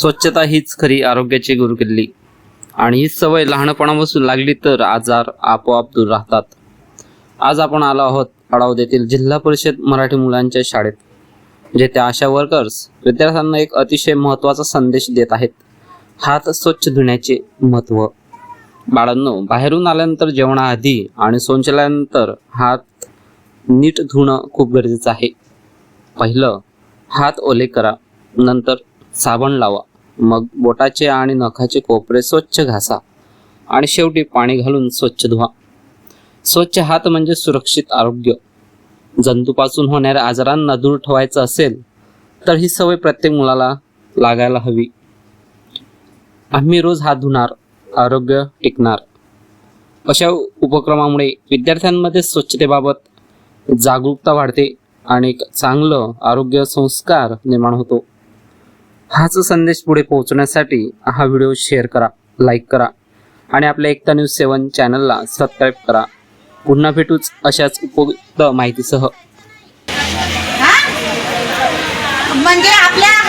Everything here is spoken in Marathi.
स्वच्छता हीच खरी आरोग्याची गुरुकिल्ली. आणि ही सवय लहानपणापासून लागली तर आजार आपोआप दूर राहतात. आज आपण आलो आहोत अडावत जिल्हा परिषद मराठी मुलांच्या शाळेत जेथे आशा वर्कर्स विद्यार्थ्यांना एक अतिशय महत्त्वाचा संदेश देत आहेत. हात स्वच्छ धुण्याचे महत्त्व. बाळांनो बाहेरून आल्यानंतर जेवणाआधी आणि सोंचल्यानंतर हात नीट धुणं खूप गरजेचं आहे. पहिलं हात ओले करा. नंतर साबण लावा. मग बोटाचे आणि नखाचे कोपरे स्वच्छ घासा आणि शेवटी पाणी घालून स्वच्छ धुवा. स्वच्छ हात म्हणजे सुरक्षित आरोग्य. जंतूपासून होणाऱ्या आजारांना दूर ठेवायचं असेल तर ही सवय प्रत्येक मुलाला लागायला हवी. आम्ही रोज हात धुणार आरोग्य टिकणार. अशा उपक्रमामुळे विद्यार्थ्यांमध्ये स्वच्छतेबाबत जागरूकता वाढते आणि एक चांगलं आरोग्य संस्कार निर्माण होतो. हाच संदेश पुढे पोहोचण्यासाठी हा व्हिडिओ शेअर करा लाईक करा आणि आपल्या एकता न्यूज सेवन चॅनलला सबस्क्राईब करा. पुन्हा भेटूच अशाच उपयुक्त माहितीसह. म्हणजे आपल्या